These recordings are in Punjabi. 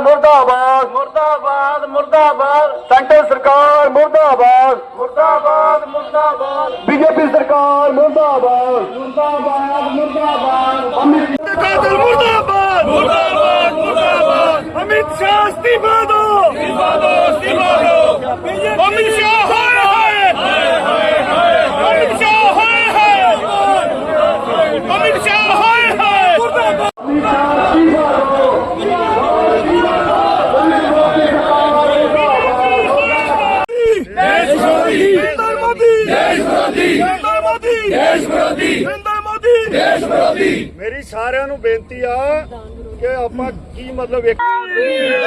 ਸਰਕਾਰ ਮੁਰਦਾਬਾਦ ਮੁਰਦਾਬਾਦ ਮੁਰਦਾਬਾਦ ਸੈਂਟਰ ਸਰਕਾਰ ਮੁਰਦਾਬਾਦ ਮੁਰਦਾਬਾਦ ਮੁਰਦਾਬਾਦ ਬੀਜੇਪੀ ਸਰਕਾਰ ਮੁਰਦਾਬਾਦ ਮੁਰਦਾਬਾਦ ਮੁਰਦਾਬਾਦ ਅਮਿਤ ਕਾਤਲ ਮੁਰਦਾਬਾਦ ਮੁਰਦਾਬਾਦ ਮੁਰਦਾਬਾਦ ਅਮਿਤ ਸ਼ਾਹ ਅਸਤੀਫਾ ਦੋ ਅਸਤੀਫਾ ਦੋ ਅਸਤੀਫਾ ਦੋ ਅਮਿਤ ਸ਼ਾਹ ਹਾਏ ਹਾਏ ਹਾਏ ਹਾਏ ਹਾਏ ਅਮਿਤ ਸ਼ਾਹ ਹਾਏ ਹਾਏ ਅਮਿਤ ਸ਼ਾਹ ਹਾਏ ਹਾਏ ਮੁਰਦਾਬਾਦ ਦੇਸ਼ ਵਿਰੋਧੀ ਨਰਿੰਦਰ ਮੋਦੀ ਦੇਸ਼ ਵਿਰੋਧੀ ਨਰਿੰਦਰ ਮੋਦੀ। ਦੇਸ਼ ਵਿਰੋਧੀ। ਨਰਿੰਦਰ ਮੋਦੀ। ਦੇਸ਼ ਵਿਰੋਧੀ। ਮੇਰੀ ਸਾਰਿਆਂ ਨੂੰ ਬੇਨਤੀ ਆ ਕਿ ਆਪਾਂ ਕੀ ਮਤਲਬ ਇੱਕ ਜੈ ਭੀਮ।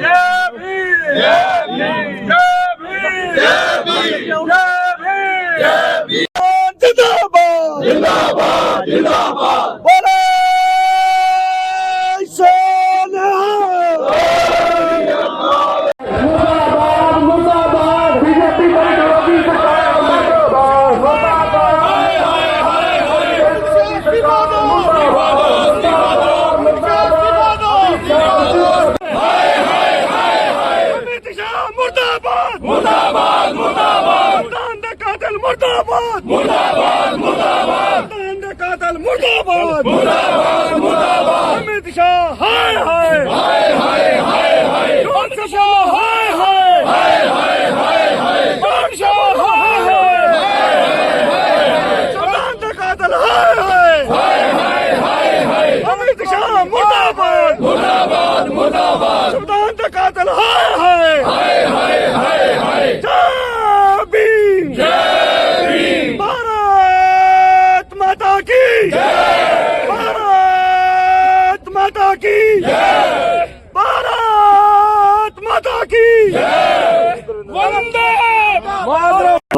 ਜੈ ਭੀਮ ਜੈ ਭੀਮ ਜੈ ਭੀਮ ਜਿੰਦਾਬਾਦ ਜਿੰਦਾਬਾਦ ਜਿੰਦਾਬਾਦ ਬੋਲੇ ਸੋਨਾ ਮੁਰਦਾਬਾਦ ਮੁਰਦਾਬਾਦ ਬੀਜੇਪੀ ਵਿਰੋਧੀ ਸਰਕਾਰ ਮੁਰਦਾਬਾਦ ਮੁਰਦਾਬਾਦ ਮੁਰਦਾਬਾਦ ਮੁਰਦਾਬਾਦ ਮੁਰਦਾਬਾਦ ਮੁਰਦਾਬਾਦ ਦਾ ਕਾਤਲ ਮੁਰਦਾਬਾਦ ਮੁਰਦਾਬਾਦ ਮੁਰਦਾਬਾਦ। ਕਾਤਲ ਮੁਰਦਾਬਾਦ ਮੁਰਦਾਬਾਦ।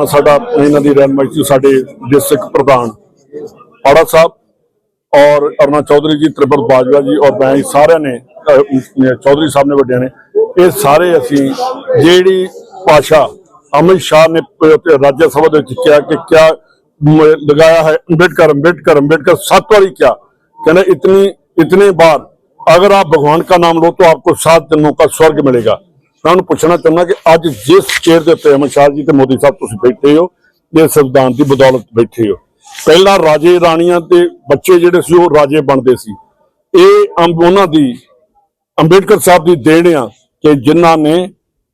ਸਾਡਾ ਇਹਨਾਂ ਦੀ ਰਹਿਨਮਾਈ ਸੀ ਸਾਡੇ ਡਿਸਟ੍ਰਿਕਟ ਪ੍ਰਧਾਨ ਆੜਾ ਸਾਹਿਬ ਔਰ ਅਰਨਾ ਚੌਧਰੀ ਜੀ ਤ੍ਰਿਪਤ ਬਾਜਵਾ ਜੀ ਔਰ ਮੈਂ ਸਾਰਿਆਂ ਨੇ ਚੌਧਰੀ ਸਾਹਿਬ ਨੇ ਵੱਡਿਆਂ ਨੇ ਇਹ ਸਾਰੇ ਅਸੀਂ ਜਿਹੜੀ ਪਾਸ਼ਾ ਅਮਿਤ ਸ਼ਾਹ ਨੇ ਰਾਜ ਸਭਾ ਦੇ ਵਿੱਚ ਕਿਹਾ ਕਿ ਕਿਆ लगाया है अंबेडकर अंबेडकर अंबेडकर सात वाली क्या कहना इतनी इतने बार अगर आप भगवान का नाम लो तो आपको सात जन्मों का स्वर्ग मिलेगा ਮੈਂ ਉਹਨੂੰ ਪੁੱਛਣਾ ਚਾਹੁੰਦਾ ਕਿ ਅੱਜ ਜਿਸ ਚੇਅਰ ਦੇ ਉੱਤੇ ਅਮਿਤ ਸ਼ਾਹ ਜੀ ਤੇ ਮੋਦੀ ਸਾਹਿਬ ਤੁਸੀਂ ਬੈਠੇ ਹੋ, ਇਹ ਸੰਵਿਧਾਨ ਦੀ ਬਦੌਲਤ ਬੈਠੇ ਹੋ। ਪਹਿਲਾਂ ਰਾਜੇ ਰਾਣੀਆਂ ਦੇ ਬੱਚੇ ਜਿਹੜੇ ਸੀ, ਉਹ ਰਾਜੇ ਬਣਦੇ ਸੀ। ਇਹ ਉਹਨਾਂ ਦੀ, ਅੰਬੇਡਕਰ ਸਾਹਿਬ ਦੀ ਦੇਣ ਆ ਕਿ ਜਿਨ੍ਹਾਂ ਨੇ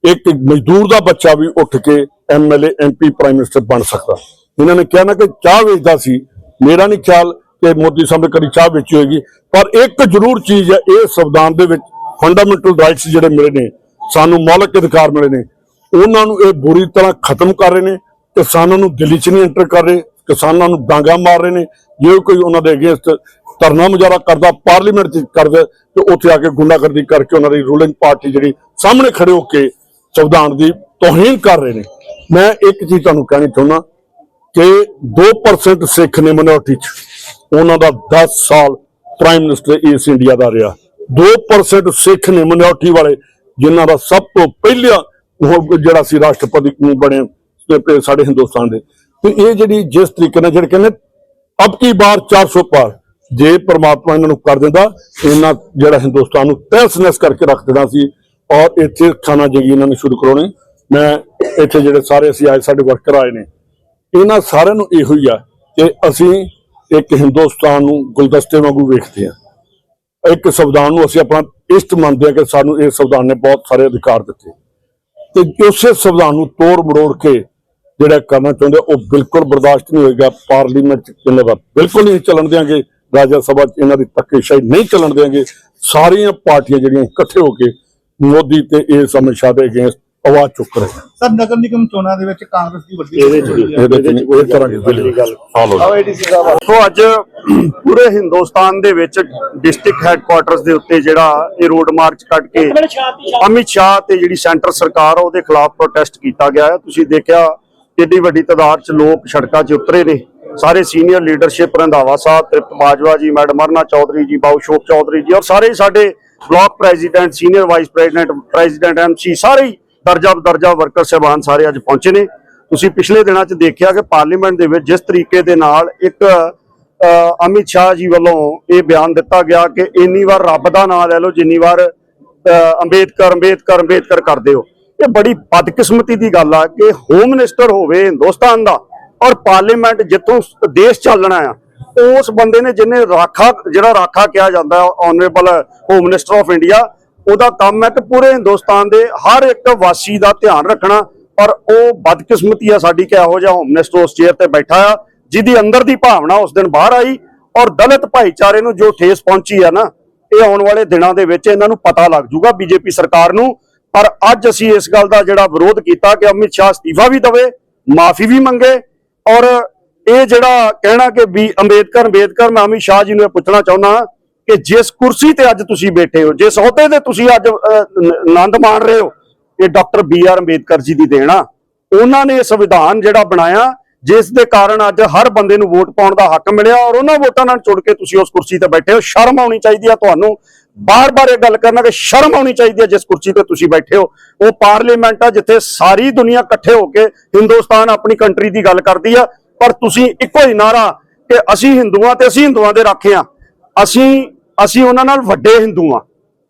ਇੱਕ ਮਜ਼ਦੂਰ ਦਾ ਬੱਚਾ ਵੀ ਉੱਠ ਕੇ ਐਮਐਲਏ ਐਮਪੀ ਪ੍ਰਾਈਮ ਮਿਨਿਸਟਰ ਬਣ ਸਕਦਾ। ਇਹਨਾਂ ਨੇ ਕਿਹਾ ਨਾ ਕਿ ਚਾਹ ਵੇਚਦਾ ਸੀ। ਮੇਰਾ ਨਹੀਂ ਖਿਆਲ ਕਿ ਮੋਦੀ ਸਾਹਿਬ ਨੇ ਕਦੀ ਚਾਹ ਵੇਚੀ ਹੋਏਗੀ, ਪਰ ਇੱਕ ਜ਼ਰੂਰ ਚੀਜ਼ ਹੈ ਇਹ ਸੰਵਿਧਾਨ ਦੇ ਵਿੱਚ ਫੰਡਾਮੈਂਟਲ ਰਾਈਟਸ ਜਿਹੜੇ ਮਿਲੇ ਨੇ ਸਾਨੂੰ ਮੌਲਿਕ ਅਧਿਕਾਰ ਮਿਲੇ ਨੇ। ਉਹਨਾਂ ਨੂੰ ਇਹ ਬੁਰੀ ਤਰ੍ਹਾਂ ਖਤਮ ਕਰ ਰਹੇ ਨੇ, ਕਿਸਾਨਾਂ ਨੂੰ ਦਿੱਲੀ 'ਚ ਨਹੀਂ ਐਂਟਰ ਕਰ ਰਹੇ, ਕਿਸਾਨਾਂ ਨੂੰ ਡਾਂਗਾ ਮਾਰ ਰਹੇ ਨੇ। ਜੇ ਕੋਈ ਉਹਨਾਂ ਦੇ ਅਗੇਂਸਟ ਧਰਨਾ ਮੁਜ਼ਾਹਰਾ ਕਰਦਾ, ਪਾਰਲੀਮੈਂਟ 'ਚ ਕਰਦਾ, ਤੇ ਉੱਥੇ ਆ ਕੇ ਗੁੰਡਾਗਰਦੀ ਕਰਕੇ ਉਹਨਾਂ ਦੀ ਰੂਲਿੰਗ ਪਾਰਟੀ ਜਿਹੜੀ ਸਾਹਮਣੇ ਖੜੇ ਹੋ ਕੇ ਸੰਵਿਧਾਨ ਦੀ ਤੋਹੀਨ ਕਰ ਰਹੇ ਨੇ। ਮੈਂ ਇੱਕ ਚੀਜ਼ ਤੁਹਾਨੂੰ ਕਹਿਣੀ ਚਾਹੁੰਦਾ ਕਿ 2% ਸਿੱਖ ਨੇ ਮਿਨੋਰਟੀ 'ਚ। ਉਹਨਾਂ ਦਾ 10 ਸਾਲ ਪ੍ਰਾਈਮ ਮਿਨਿਸਟਰ ਇਸ ਇੰਡੀਆ ਦਾ ਰਿਹਾ। 2% ਸਿੱਖ ਨੇ ਮਿਨੋਰਟੀ ਵਾਲੇ। ਜਿਨ੍ਹਾਂ ਦਾ ਸਭ ਤੋਂ ਪਹਿਲਾ ਉਹ ਜਿਹੜਾ ਸੀ ਰਾਸ਼ਟਰਪਤੀ ਬਣੇ ਸਾਡੇ ਹਿੰਦੁਸਤਾਨ ਦੇ। ਤੇ ਇਹ ਜਿਹੜੀ ਜਿਸ ਤਰੀਕੇ ਨਾਲ ਜਿਹੜੇ ਕਹਿੰਦੇ, ਅਬ ਕੀ ਬਾਰ 400 ਪਾਰ, ਜੇ ਪ੍ਰਮਾਤਮਾ ਇਹਨਾਂ ਨੂੰ ਕਰ ਦਿੰਦਾ, ਇਹਨਾਂ ਜਿਹੜਾ ਹਿੰਦੁਸਤਾਨ ਨੂੰ ਤਹਿਸ-ਨਹਿਸ ਕਰਕੇ ਰੱਖ ਦੇਣਾ ਸੀ ਔਰ ਇੱਥੇ ਖਾਣਾ ਜਗੀ ਇਹਨਾਂ ਨੇ ਸ਼ੁਰੂ ਕਰਾਉਣੀ। ਮੈਂ ਇੱਥੇ ਜਿਹੜੇ ਸਾਰੇ ਅਸੀਂ ਆਏ ਸਾਡੇ ਵਰਕਰ ਆਏ ਨੇ, ਇਹਨਾਂ ਸਾਰਿਆਂ ਨੂੰ ਇਹੋ ਹੀ ਆ ਕਿ ਅਸੀਂ ਇੱਕ ਹਿੰਦੁਸਤਾਨ ਨੂੰ ਗੁਲਦਸਤੇ ਵਾਂਗੂ ਵੇਖਦੇ ਹਾਂ। ਇੱਕ ਸੰਵਿਧਾਨ ਨੂੰ ਅਸੀਂ ਆਪਣਾ ਇਸ਼ਟ ਮੰਨਦੇ ਹਾਂ ਕਿ ਸਾਨੂੰ ਇਹ ਸੰਵਿਧਾਨ ਨੇ ਬਹੁਤ ਸਾਰੇ ਅਧਿਕਾਰ ਦਿੱਤੇ। ਤੇ ਉਸੇ ਸੰਵਿਧਾਨ ਨੂੰ ਤੋੜ ਮਰੋੜ ਕੇ ਜਿਹੜਾ ਕਰਨਾ ਚਾਹੁੰਦੇ ਉਹ ਬਿਲਕੁਲ ਬਰਦਾਸ਼ਤ ਨਹੀਂ ਹੋਏਗਾ। ਪਾਰਲੀਮੈਂਟ ਚ ਇਹਨਾਂ ਦਾ ਬਿਲਕੁਲ ਨਹੀਂ ਚੱਲਣ ਦੇਾਂਗੇ ਰਾਜਾ ਸਭਾ ਚ ਇਹਨਾਂ ਦੀ ਧੱਕੇਸ਼ਾਹੀ ਨਹੀਂ ਚੱਲਣ ਦੇਾਂਗੇ ਸਾਰੀਆਂ ਪਾਰਟੀਆਂ ਜਿਹੜੀਆਂ ਇਕੱਠੇ ਹੋ ਕੇ ਮੋਦੀ ਤੇ ਇਸ ਅਮਿਤ ਸ਼ਾਹ ਦੇ ਅਗੇਂਸਟ ਆਵਾਜ਼ ਚੁੱਕ ਰਹੇ। ਸਰ ਨਗਰ ਨਿਗਮ ਚੋਣਾਂ ਦੇ ਵਿੱਚ ਕਾਂਗਰਸ ਦੀ ਵੱਡੀ ਇਹਦੇ ਚ ਇਹਦੇ ਚ ਨਹੀਂ। ਉਹ ਕਰਾਂਗੇ ਫਾਲੋ ਦੇਖੋ ਅੱਜ ਪੂਰੇ ਹਿੰਦੁਸਤਾਨ ਦੇ ਵਿੱਚ ਡਿਸਟ੍ਰਿਕਟ ਹੈੱਡਕੁਆਟਰਸ ਦੇ ਉੱਤੇ ਜਿਹੜਾ ਇਹ ਰੋਡ ਮਾਰਚ ਕੱਢ ਕੇ ਅਮਿਤ ਸ਼ਾਹ ਤੇ ਜਿਹੜੀ ਸੈਂਟਰ ਸਰਕਾਰ ਆ ਉਹਦੇ ਖਿਲਾਫ ਪ੍ਰੋਟੈਸਟ ਕੀਤਾ ਗਿਆ ਹੈ। ਤੁਸੀਂ ਦੇਖਿਆ ਕਿੰਨੀ ਵੱਡੀ ਤਾਦਾਦ 'ਚ ਲੋਕ ਸੜਕਾਂ 'ਚ ਉਤਰੇ ਨੇ। ਸਾਰੇ senior leadership Randhawa Sahib Tript Bajwa ji madam Aruna Chaudhary ਜੀ ਬਾਉ ਸ਼ੋਕ ਚੌਧਰੀ ਜੀ ਔਰ ਸਾਰੇ ਹੀ ਸਾਡੇ block president senior vice president president MC ਸਾਰੇ ਹੀ ਦਰਜਾ ਬਦਰਜਾ ਵਰਕਰ ਸਹਿਬਾਨ ਸਾਰੇ ਅੱਜ ਪਹੁੰਚੇ ਨੇ। ਤੁਸੀਂ ਪਿਛਲੇ ਦਿਨਾਂ 'ਚ ਦੇਖਿਆ ਕਿ ਪਾਰਲੀਮੈਂਟ ਦੇ ਵਿੱਚ ਜਿਸ ਤਰੀਕੇ ਦੇ ਨਾਲ ਇੱਕ ਅਮਿਤ ਸ਼ਾਹ ਜੀ ਵੱਲੋਂ ਇਹ ਬਿਆਨ ਦਿੱਤਾ ਗਿਆ ਕਿ ਇੰਨੀ ਵਾਰ ਰੱਬ ਦਾ ਨਾਮ ਲੈ ਲਓ, ਜਿੰਨੀ ਵਾਰ ਅੰਬੇਦਕਰ ਅੰਬੇਦਕਰ ਅੰਬੇਦਕਰ ਕਰਦੇ ਹੋ। ਇਹ ਬੜੀ ਬਦਕਿਸਮਤੀ ਦੀ ਗੱਲ ਆ ਕਿ ਹੋਮ ਮਿਨਿਸਟਰ ਹੋਵੇ ਹਿੰਦੁਸਤਾਨ ਦਾ ਔਰ ਪਾਰਲੀਮੈਂਟ ਜਿੱਥੋਂ ਦੇਸ਼ ਚੱਲਣਾ ਆ, ਉਸ ਬੰਦੇ ਨੇ ਜਿਹਨੇ ਰਾਖਾ, ਜਿਹੜਾ ਰਾਖਾ ਕਿਹਾ ਜਾਂਦਾ honourable home minister of India ਉਹਦਾ ਕੰਮ ਹੈ ਕਿ ਪੂਰੇ ਹਿੰਦੁਸਤਾਨ ਦੇ ਹਰ ਇੱਕ ਵਾਸੀ ਦਾ ਧਿਆਨ ਰੱਖਣਾ, ਪਰ ਉਹ ਬਦਕਿਸਮਤੀ ਆ ਸਾਡੀ ਕਿ ਇਹੋ ਜਿਹਾ ਹੋਮ ਮਿਨਿਸਟਰ ਉਸ ਚੇਅਰ ਤੇ ਬੈਠਾ ਆ, ਜਿਹਦੀ ਅੰਦਰ ਦੀ ਭਾਵਨਾ ਉਸ ਦਿਨ ਬਾਹਰ ਆਈ ਔਰ ਦਲਿਤ ਭਾਈਚਾਰੇ ਨੂੰ ਜੋ ਠੇਸ ਪਹੁੰਚੀ ਆ ਨਾ, ਇਹ ਆਉਣ ਵਾਲੇ ਦਿਨਾਂ ਦੇ ਵਿੱਚ ਇਹਨਾਂ ਨੂੰ ਪਤਾ ਲੱਗ ਜੂਗਾ ਬੀਜੇਪੀ ਸਰਕਾਰ ਨੂੰ, ਪਰ ਅੱਜ ਅਸੀਂ ਇਸ ਗੱਲ ਦਾ ਜਿਹੜਾ ਵਿਰੋਧ ਕੀਤਾ ਕਿ ਅਮਿਤ ਸ਼ਾਹ ਅਸਤੀਫਾ ਵੀ ਦਵੇ, ਮਾਫੀ ਵੀ ਮੰਗੇ ਔਰ ਇਹ ਜਿਹੜਾ ਕਹਿਣਾ ਕਿ ਵੀ ਅੰਬੇਦਕਰ ਅੰਬੇਦਕਰ, ਮੈਂ ਅਮਿਤ ਸ਼ਾਹ ਜੀ ਨੂੰ ਇਹ ਪੁੱਛਣਾ ਚਾਹੁੰਦਾ ਕਿ ਜਿਸ ਕੁਰਸੀ ਤੇ ਅੱਜ ਤੁਸੀਂ ਬੈਠੇ ਹੋ, ਜਿਸ ਅਹੁਦੇ ਤੇ ਤੁਸੀਂ ਅੱਜ ਆਨੰਦ ਮਾਣ ਰਹੇ ਹੋ, ਇਹ doctor B R Ambedkar ji ਦੀ ਦੇਣਾ ਉਹਨਾਂ ਨੇ ਸੰਵਿਧਾਨ ਜਿਹੜਾ ਬਣਾਇਆ, ਜਿਸ ਦੇ ਕਾਰਨ ਅੱਜ ਹਰ ਬੰਦੇ ਨੂੰ ਵੋਟ ਪਾਉਣ ਦਾ ਹੱਕ ਮਿਲਿਆ ਔਰ ਉਹਨਾਂ ਵੋਟਾਂ ਨਾਲ ਜੁੜ ਕੇ ਤੁਸੀਂ ਉਸ ਕੁਰਸੀ ਤੇ ਬੈਠੇ ਹੋ। ਸ਼ਰਮ ਆਉਣੀ ਚਾਹੀਦੀ ਆ ਤੁਹਾਨੂੰ। ਬਾਰ-ਬਾਰ ਇਹ ਗੱਲ ਕਰਨਾ ਕਿ ਸ਼ਰਮ ਆਉਣੀ ਚਾਹੀਦੀ ਹੈ ਜਿਸ ਕੁਰਸੀ ਤੇ ਤੁਸੀਂ ਬੈਠੇ ਹੋ। ਉਹ ਪਾਰਲੀਮੈਂਟ ਆ ਜਿੱਥੇ ਸਾਰੀ ਦੁਨੀਆ ਇਕੱਠੇ ਹੋ ਕੇ ਹਿੰਦੁਸਤਾਨ ਆਪਣੀ ਕੰਟਰੀ ਦੀ ਗੱਲ ਕਰਦੀ ਆ। ਪਰ ਤੁਸੀਂ ਇੱਕੋ ਹੀ ਨਾਰਾ ਕਿ ਅਸੀਂ ਹਿੰਦੂਆਂ ਤੇ ਅਸੀਂ ਹਿੰਦੂਆਂ ਦੇ ਰਾਖੇ ਆ। ਅਸੀਂ ਅਸੀਂ ਉਹਨਾਂ ਨਾਲ ਵੱਡੇ ਹਿੰਦੂ ਆ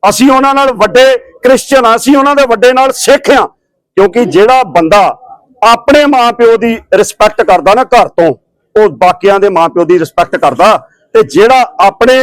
ਅਸੀਂ ਉਹਨਾਂ ਨਾਲ ਵੱਡੇ ਕ੍ਰਿਸਚੀਅਨ ਆ ਅਸੀਂ ਉਹਨਾਂ ਦੇ ਵੱਡੇ ਨਾਲ ਸਿੱਖ ਆ ਕਿਉਂਕਿ ਜਿਹੜਾ ਬੰਦਾ ਆਪਣੇ ਮਾਪਿਓ ਦੀ ਰਿਸਪੈਕਟ ਕਰਦਾ ਨਾ ਘਰ ਤੋਂ, ਉਹ ਬਾਕੀਆਂ ਦੇ ਮਾਪਿਓ ਦੀ ਰਿਸਪੈਕਟ ਕਰਦਾ। ਤੇ ਜਿਹੜਾ ਆਪਣੇ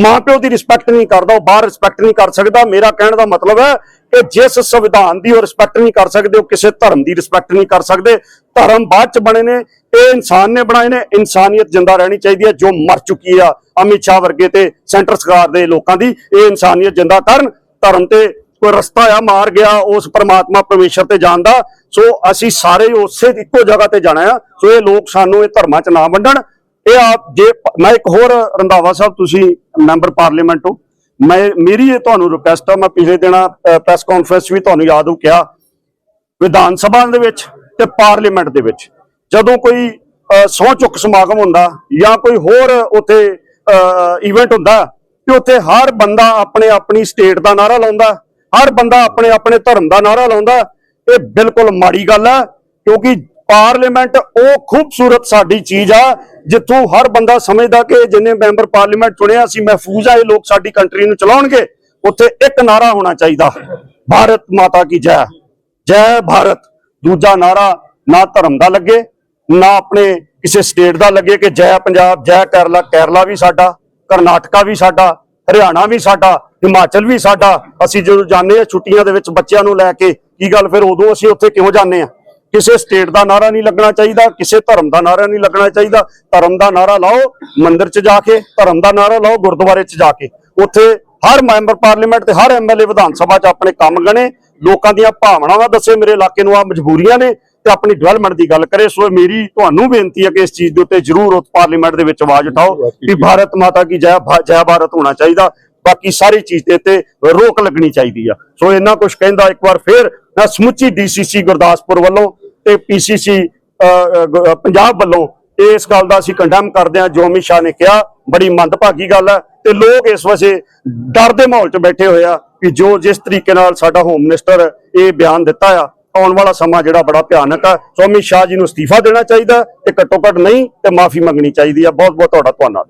ਮਾਪਿਓ ਦੀ ਰਿਸਪੈਕਟ ਨਹੀਂ ਕਰਦਾ, ਉਹ ਬਾਹਰ ਰਿਸਪੈਕਟ ਨਹੀਂ ਕਰ ਸਕਦਾ। ਮੇਰਾ ਕਹਿਣ ਦਾ ਮਤਲਬ ਹੈ ਕਿ ਜਿਸ ਸੰਵਿਧਾਨ ਦੀ ਉਹ ਰਿਸਪੈਕਟ ਨਹੀਂ ਕਰ ਸਕਦੇ, ਉਹ ਕਿਸੇ ਧਰਮ ਦੀ ਰਿਸਪੈਕਟ ਨਹੀਂ ਕਰ ਸਕਦੇ। ਧਰਮ ਬਾਅਦ ਚ ਬਣੇ ਨੇ। ਇਹ ਇਨਸਾਨ ਨੇ ਬਣਾਏ ਨੇ, ਇਨਸਾਨੀਅਤ ਜਿੰਦਾ ਰਹਿਣੀ ਚਾਹੀਦੀ ਹੈ, ਜੋ ਮਰ ਚੁੱਕੀ ਆ ਅਮਿਤ ਸ਼ਾਹ ਵਰਗੇ ਤੇ ਸੈਂਟਰ ਸਰਕਾਰ ਦੇ ਲੋਕਾਂ ਦੀ ਇਹ ਇਨਸਾਨੀਅਤ ਜਿੰਦਾ ਕਰਨ, ਧਰਮ ਤੇ ਕੋਈ ਰਸਤਾ ਆ, ਮਾਰ ਗਿਆ, ਉਸ ਪਰਮਾਤਮਾ ਪਰਮੇਸ਼ਰ ਤੇ ਜਾਣ ਦਾ, ਸੋ ਅਸੀਂ ਸਾਰੇ ਉਸੇ ਇੱਕੋ ਜਗ੍ਹਾ ਤੇ ਜਾਣਾ ਆ, ਸੋ ਇਹ ਲੋਕ ਸਾਨੂੰ ਇਹ ਧਰਮਾਂ ਚ ਨਾ ਵੰਡਣ। ਇਹ ਆਪ ਜੇ ਮੈਂ ਇੱਕ ਹੋਰ ਰੰਧਾਵਾ ਸਾਹਿਬ, ਤੁਸੀਂ ਮੈਂਬਰ ਪਾਰਲੀਮੈਂਟ ਹੋ। ਮੈਂ, ਮੇਰੀ ਇਹ ਤੁਹਾਨੂੰ ਰਿਕੁਐਸਟ ਆ, ਮੈਂ ਪਿਛਲੇ ਦਿਨਾਂ ਪ੍ਰੈਸ ਕਾਨਫਰੰਸ ਵੀ ਤੁਹਾਨੂੰ ਯਾਦ ਹੋ ਕਿਹਾ, ਵਿਧਾਨ ਸਭਾ ਦੇ ਵਿੱਚ ਤੇ ਪਾਰਲੀਮੈਂਟ ਦੇ ਵਿੱਚ। ਜਦੋਂ ਕੋਈ ਸਹੁੰ ਚੁੱਕ ਸਮਾਗਮ ਹੁੰਦਾ ਜਾਂ ਕੋਈ ਹੋਰ ਉੱਥੇ ਇਵੈਂਟ ਹੁੰਦਾ ਤੇ ਉੱਥੇ ਹਰ ਬੰਦਾ ਆਪਣੇ ਆਪਣੀ ਸਟੇਟ ਦਾ ਨਾਰਾ ਲਾਉਂਦਾ, ਹਰ ਬੰਦਾ ਆਪਣੇ ਆਪਣੇ ਧਰਮ ਦਾ ਨਾਰਾ ਲਾਉਂਦਾ, ਇਹ ਬਿਲਕੁਲ ਮਾੜੀ ਗੱਲ ਹੈ ਕਿਉਂਕਿ ਪਾਰਲੀਮੈਂਟ ਉਹ ਖੂਬਸੂਰਤ ਸਾਡੀ ਚੀਜ਼ ਆ, ਜਿੱਥੋਂ ਹਰ ਬੰਦਾ ਸਮਝਦਾ ਕਿ ਜਿੰਨੇ ਮੈਂਬਰ ਪਾਰਲੀਮੈਂਟ ਚੁਣਿਆ ਸੀ, ਮਹਿਫੂਜ਼ ਆ, ਇਹ ਲੋਕ ਸਾਡੀ ਕੰਟਰੀ ਨੂੰ ਚਲਾਉਣਗੇ, ਉੱਥੇ ਇੱਕ ਨਾਰਾ ਹੋਣਾ ਚਾਹੀਦਾ, ਭਾਰਤ ਮਾਤਾ ਕੀ ਜੈ ਜੈ ਭਾਰਤ, ਦੂਜਾ ਨਾਰਾ ਨਾ ਧਰਮ ਦਾ ਲੱਗੇ ਨਾ ਆਪਣੇ ਕਿਸੇ ਸਟੇਟ ਦਾ ਲੱਗੇ ਕਿ ਜੈ ਪੰਜਾਬ, ਜੈ ਕੇਰਲਾ ਕੇਰਲਾ ਵੀ ਸਾਡਾ, ਕਰਨਾਟਕਾ ਵੀ ਸਾਡਾ, ਹਰਿਆਣਾ ਵੀ ਸਾਡਾ, ਹਿਮਾਚਲ ਵੀ ਸਾਡਾ। ਅਸੀਂ ਜਦੋਂ ਜਾਂਦੇ ਆ ਛੁੱਟੀਆਂ ਦੇ ਵਿੱਚ ਬੱਚਿਆਂ ਨੂੰ ਲੈ ਕੇ, ਕੀ ਗੱਲ ਫਿਰ ਉਦੋਂ ਅਸੀਂ ਉੱਥੇ ਕਿਉਂ ਜਾਂਦੇ ਆ ਕਿਸੇ ਸਟੇਟ ਦਾ ਨਾਰਾ ਨਹੀਂ ਲੱਗਣਾ ਚਾਹੀਦਾ, ਕਿਸੇ ਧਰਮ ਦਾ ਨਾਰਾ ਨਹੀਂ ਲੱਗਣਾ ਚਾਹੀਦਾ। ਧਰਮ ਦਾ ਨਾਰਾ ਲਾਓ, ਮੰਦਿਰ 'ਚ ਜਾ ਕੇ, ਧਰਮ ਦਾ ਨਾਰਾ ਲਾਓ, ਗੁਰਦੁਆਰੇ 'ਚ ਜਾ ਕੇ। ਉੱਥੇ ਹਰ ਮੈਂਬਰ ਪਾਰਲੀਮੈਂਟ ਤੇ ਹਰ ਐਮਐਲਏ ਵਿਧਾਨ ਸਭਾ 'ਚ ਆਪਣੇ ਕੰਮ ਗਣੇ। ਲੋਕਾਂ ਦੀਆਂ ਭਾਵਨਾਵਾਂ ਦੱਸੇ ਮੇਰੇ ਇਲਾਕੇ ਨੂੰ ਆ ਮਜਬੂਰੀਆਂ ਨੇ। ਤੇ ਆਪਣੀ ਡਿਵੈਲਪਮੈਂਟ ਦੀ ਗੱਲ ਕਰੇ ਸੋ ਮੇਰੀ ਤੁਹਾਨੂੰ ਬੇਨਤੀ ਹੈ ਕਿ ਇਸ ਚੀਜ਼ ਦੇ ਉੱਤੇ ਜ਼ਰੂਰ ਉਸ ਪਾਰਲੀਮੈਂਟ ਦੇ ਵਿੱਚ ਆਵਾਜ਼ ਉਠਾਓ ਕਿ ਭਾਰਤ ਮਾਤਾ ਕੀ ਜੈ ਜੈ ਭਾਰਤ ਹੋਣਾ ਚਾਹੀਦਾ। ਬਾਕੀ ਸਾਰੀ ਚੀਜ਼ ਦੇ ਉੱਤੇ ਰੋਕ ਲੱਗਣੀ ਚਾਹੀਦੀ ਆ। ਸੋ ਇੰਨਾ ਕੁਝ ਕਹਿੰਦਾ ਇੱਕ ਵਾਰ ਫੇਰ ਮੈਂ ਸਮੁੱਚੀ ਡੀਸੀਸੀ ਗੁਰਦਾਸਪੁਰ ਵੱਲੋਂ ਤੇ ਪੀਸੀਸੀ ਪੰਜਾਬ ਵੱਲੋਂ ਇਸ ਗੱਲ ਦਾ ਅਸੀਂ ਕੰਡੈਮ ਕਰਦੇ ਹਾਂ ਜੋ ਅਮਿਤ ਸ਼ਾਹ ਨੇ ਕਿਹਾ ਬੜੀ ਮੰਦਭਾਗੀ ਗੱਲ ਹੈ। ਤੇ ਲੋਕ ਇਸ ਵਜੇ ਡਰ ਦੇ ਮਾਹੌਲ 'ਚ ਬੈਠੇ ਹੋਏ ਆ ਕਿ ਜੋ ਜਿਸ ਤਰੀਕੇ ਨਾਲ ਸਾਡਾ ਹੋਮ ਮਿਨਿਸਟਰ ਇਹ ਬਿਆਨ ਦਿੱਤਾ ਆ ਆਉਣ ਵਾਲਾ ਸਮਾਂ ਜਿਹੜਾ ਬੜਾ ਭਿਆਨਕ ਆ। ਸੋ ਸ਼ਾਹ ਜੀ ਨੂੰ ਅਸਤੀਫਾ ਦੇਣਾ ਚਾਹੀਦਾ ਤੇ ਘੱਟੋ ਘੱਟ ਨਹੀਂ ਤੇ ਮਾਫੀ ਮੰਗਣੀ ਚਾਹੀਦੀ ਆ। ਬਹੁਤ ਬਹੁਤ ਤੁਹਾਡਾ ਧੰਨਵਾਦ।